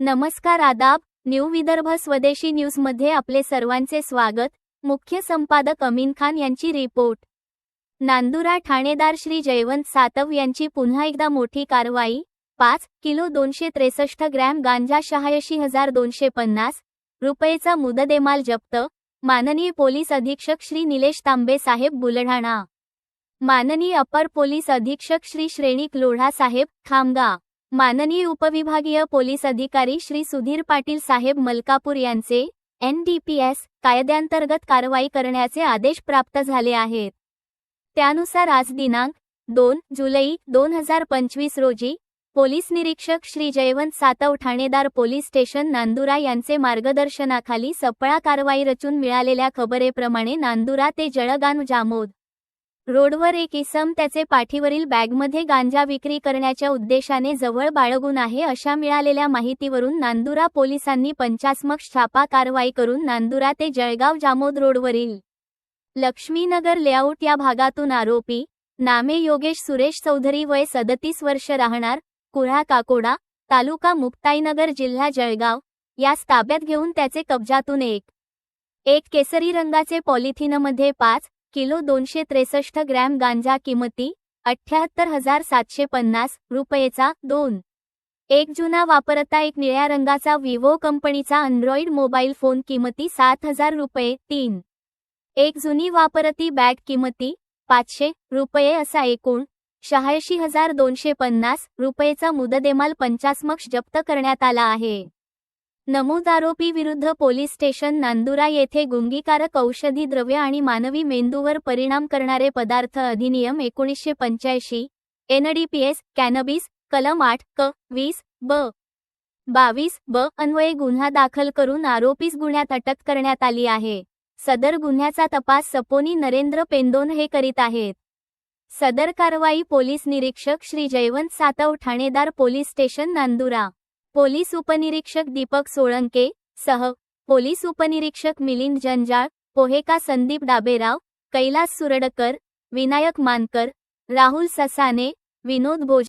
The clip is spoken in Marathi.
नमस्कार आदाब न्यू विदर्भ स्वदेशी न्यूजमध्ये आपले सर्वांचे स्वागत. मुख्य संपादक अमीन खान यांची रिपोर्ट. नांदुरा ठाणेदार श्री जयवंत सातव यांची पुन्हा एकदा मोठी कारवाई. पाच किलो दोनशे त्रेसष्ट ग्रॅम गांजा शहाऐंशी हजार दोनशे पन्नास रुपयेचा मुददेमाल जप्त. माननीय पोलीस अधीक्षक श्री निलेश तांबे साहेब बुलढाणा. माननीय अपर पोलीस अधीक्षक श्री श्रेणीक लोढा साहेब खामगा माननीय उपविभागीय पोलीस अधिकारी श्री सुधीर पाटील साहेब मलकापूर यांचे एनडीपीएस कायद्यांतर्गत कारवाई करण्याचे आदेश प्राप्त झाले आहेत. त्यानुसार आज दिनांक दोन जुलै दोन हजार पंचवीस रोजी पोलीस निरीक्षक श्री जयवंत सातव ठाणेदार पोलीस स्टेशन नांदुरा यांचे मार्गदर्शनाखाली सपळा कारवाई रचून मिळालेल्या खबरेप्रमाणे नांदुरा ते जळगाव जामोद रोडवर एक इसम त्याचे पाठीवरील बॅगमध्ये गांजा विक्री करण्याच्या उद्देशाने जवळ बाळगून आहे अशा मिळालेल्या माहितीवरून नांदुरा पोलिसांनी पंचास्मक छापा कारवाई करून नांदुरा ते जळगाव जामोद रोडवरील लक्ष्मीनगर लेआउट या भागातून आरोपी नामे योगेश सुरेश चौधरी वय सदतीस वर्ष राहणार कुऱ्हा काकोडा तालुका मुक्ताईनगर जिल्हा जळगाव यास ताब्यात घेऊन त्याचे कब्जातून एक. एक केसरी रंगाचे पॉलिथिनमध्ये पाच किलो दोनशे त्रेसष्ट ग्रॅम गांजा किमती अठ्ठ्याहत्तर हजार सातशे पन्नास रुपयेचा दोन. एक जुना वापरता एक निळ्या रंगाचा विवो कंपनीचा अँड्रॉइड मोबाईल फोन किमती सात हजार रुपये तीन. एक जुनी वापरती बॅग किमती पाचशे रुपये असा एकूण शहाऐंशी हजार दोनशे पन्नास रुपयेचा मुददेमाल पंचास्मक्ष जप्त करण्यात आला आहे. नमूद आरोपी विरुद्ध पोलीस स्टेशन नांदुरा येथे गुंगीकारक औषधी द्रव्य आणि मानवी मेंदूवर परिणाम करणारे पदार्थ अधिनियम एकोणीसशे पंच्याऐंशी एनडीपीएस कॅनबीस कलम आठ क वीस ब बावीस ब अन्वये गुन्हा दाखल करून आरोपीस गुन्ह्यात अटक करण्यात आली आहे. सदर गुन्ह्याचा तपास सपोनी नरेंद्र पेंदोन हे करीत आहेत. सदर कारवाई पोलीस निरीक्षक श्री जयवंत सातव ठाणेदार पोलीस स्टेशन नांदुरा. पोलीस उपनिरीक्षक दीपक सोळंके सह पोलीस उपनिरीक्षक मिलिंद जंजाळ पोहेका संदीप डाबेराव कैलास सुरडकर विनायक मानकर राहुल ससाने विनोद भोज